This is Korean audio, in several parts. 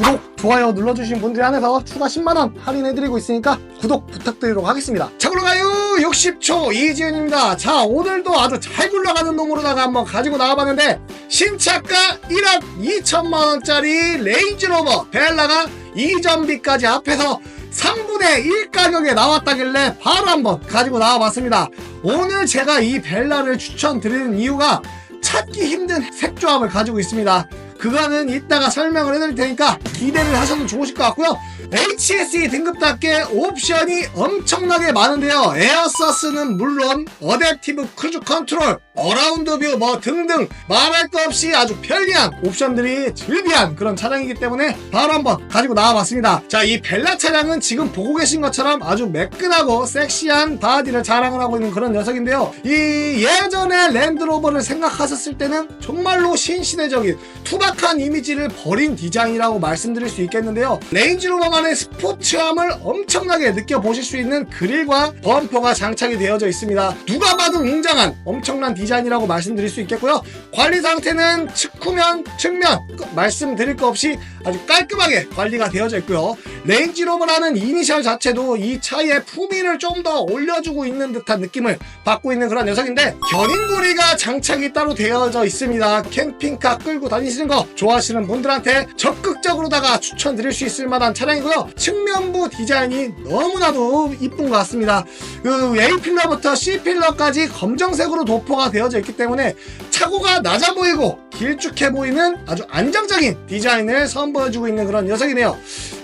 구독, 좋아요 눌러주신 분들에 한해서 추가 10만원 할인해드리고 있으니까 구독 부탁드리도록 하겠습니다. 자, 그럼 가요! 60초 이지은입니다. 자, 오늘도 아주 잘 굴러가는 놈으로다가 한번 가지고 나와봤는데, 신차가 1억 2천만원짜리 레인지로버 벨라가 이전비까지 합해서 3분의 1 가격에 나왔다길래 바로 한번 가지고 나와봤습니다. 오늘 제가 이 벨라를 추천드리는 이유가 찾기 힘든 색조합을 가지고 있습니다. 그거는 이따가 설명을 해드릴 테니까 기대를 하셔도 좋으실 것 같고요. HSE 등급답게 옵션이 엄청나게 많은데요. 에어서스는 물론 어댑티브 크루즈 컨트롤, 어라운드 뷰 뭐 등등 말할 거 없이 아주 편리한 옵션들이 즐비한 그런 차량이기 때문에 바로 한번 가지고 나와봤습니다. 자, 이 벨라 차량은 지금 보고 계신 것처럼 아주 매끈하고 섹시한 바디를 자랑을 하고 있는 그런 녀석인데요. 이 예전에 랜드로버를 생각하셨을 때는 정말로 신시대적인 투박 한 이미지를 버린 디자인이라고 말씀드릴 수 있겠는데요. 레인지로버만의 스포츠함을 엄청나게 느껴보실 수 있는 그릴과 범퍼가 장착이 되어져 있습니다. 누가 봐도 웅장한 엄청난 디자인이라고 말씀드릴 수 있겠고요. 관리 상태는 측후면, 측면 그 말씀드릴 거 없이 아주 깔끔하게 관리가 되어져 있고요. 레인지로버라는 이니셜 자체도 이 차의 품위를 좀 더 올려주고 있는 듯한 느낌을 받고 있는 그런 녀석인데 견인고리가 장착이 따로 되어져 있습니다. 캠핑카 끌고 다니시는 거 좋아하시는 분들한테 적극적으로다가 추천드릴 수 있을 만한 차량이고요. 측면부 디자인이 너무나도 이쁜 것 같습니다. 그 A 필러부터 C 필러까지 검정색으로 도포가 되어져 있기 때문에 차고가 낮아 보이고 길쭉해 보이는 아주 안정적인 디자인을 선보여주고 있는 그런 녀석이네요.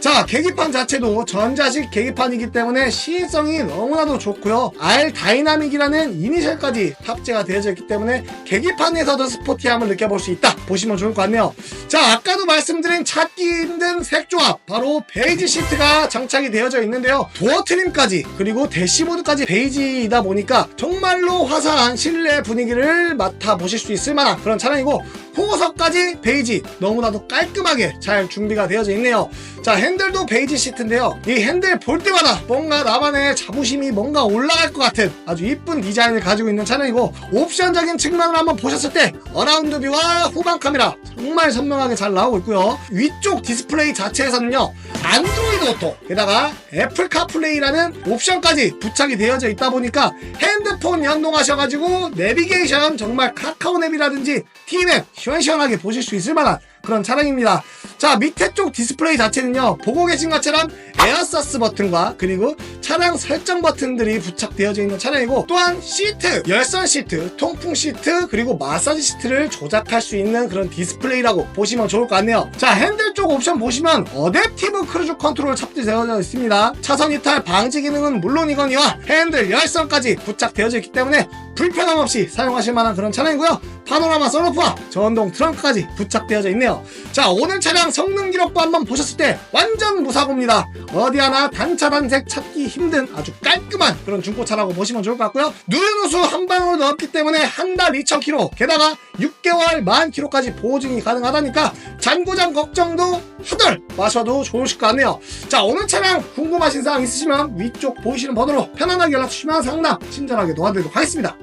자, 계기판 자체도 전자식 계기판이기 때문에 시인성이 너무나도 좋고요. R 다이나믹이라는 이니셜까지 탑재가 되어져 있기 때문에 계기판에서도 스포티함을 느껴볼 수 있다. 보시면 좋을 것 같네요. 자, 아까도 말씀드린 찾기 힘든 색조합, 바로 베이지 시트가 장착이 되어져 있는데요. 도어 트림까지, 그리고 대시보드까지 베이지이다 보니까 정말로 화사한 실내 분위기를 맡아보실 수 있을 만한 그런 차량이고, 호석까지 베이지 너무나도 깔끔하게 잘 준비가 되어져 있네요. 자 핸 들도 베이지 시트인데요. 이 핸들 볼 때마다 뭔가 나만의 자부심이 뭔가 올라갈 것 같은 아주 이쁜 디자인을 가지고 있는 차량이고 옵션적인 측면을 한번 보셨을 때 어라운드 뷰와 후방 카메라 정말 선명하게 잘 나오고 있고요. 위쪽 디스플레이 자체에서는요 안드로이드 오토 게다가 애플 카플레이라는 옵션까지 부착이 되어져 있다 보니까 핸드폰 연동하셔가지고 내비게이션 정말 카카오 앱이라든지 티맵 시원시원하게 보실 수 있을 만한 그런 차량입니다. 자, 밑에 쪽 디스플레이 자체는요, 보고 계신 것처럼 에어서스 버튼과 그리고 차량 설정 버튼들이 부착되어져 있는 차량이고, 또한 시트, 열선 시트, 통풍 시트, 그리고 마사지 시트를 조작할 수 있는 그런 디스플레이라고 보시면 좋을 것 같네요. 자, 핸들 쪽 옵션 보시면 어댑티브 크루즈 컨트롤 탑재되어져 있습니다. 차선 이탈 방지 기능은 물론이거니와 핸들 열선까지 부착되어져 있기 때문에 불편함 없이 사용하실 만한 그런 차량이고요. 파노라마 선루프와 전동 트렁크까지 부착되어져 있네요. 자, 오늘 차량 성능 기록부 한번 보셨을 때 완전 무사고입니다. 어디 하나 단차 단색 찾기 힘든 아주 깔끔한 그런 중고차라고 보시면 좋을 것 같고요. 누르누수 한 방으로 넣었기 때문에 한 달 2,000km, 게다가 6개월 만 킬로까지 보증이 가능하다니까 잔고장 걱정도 하덜 마셔도 좋으실 것 같네요. 자, 오늘 차량 궁금하신 사항 있으시면 위쪽 보이시는 번호로 편안하게 연락 주시면 상담 친절하게 도와드리도록 하겠습니다.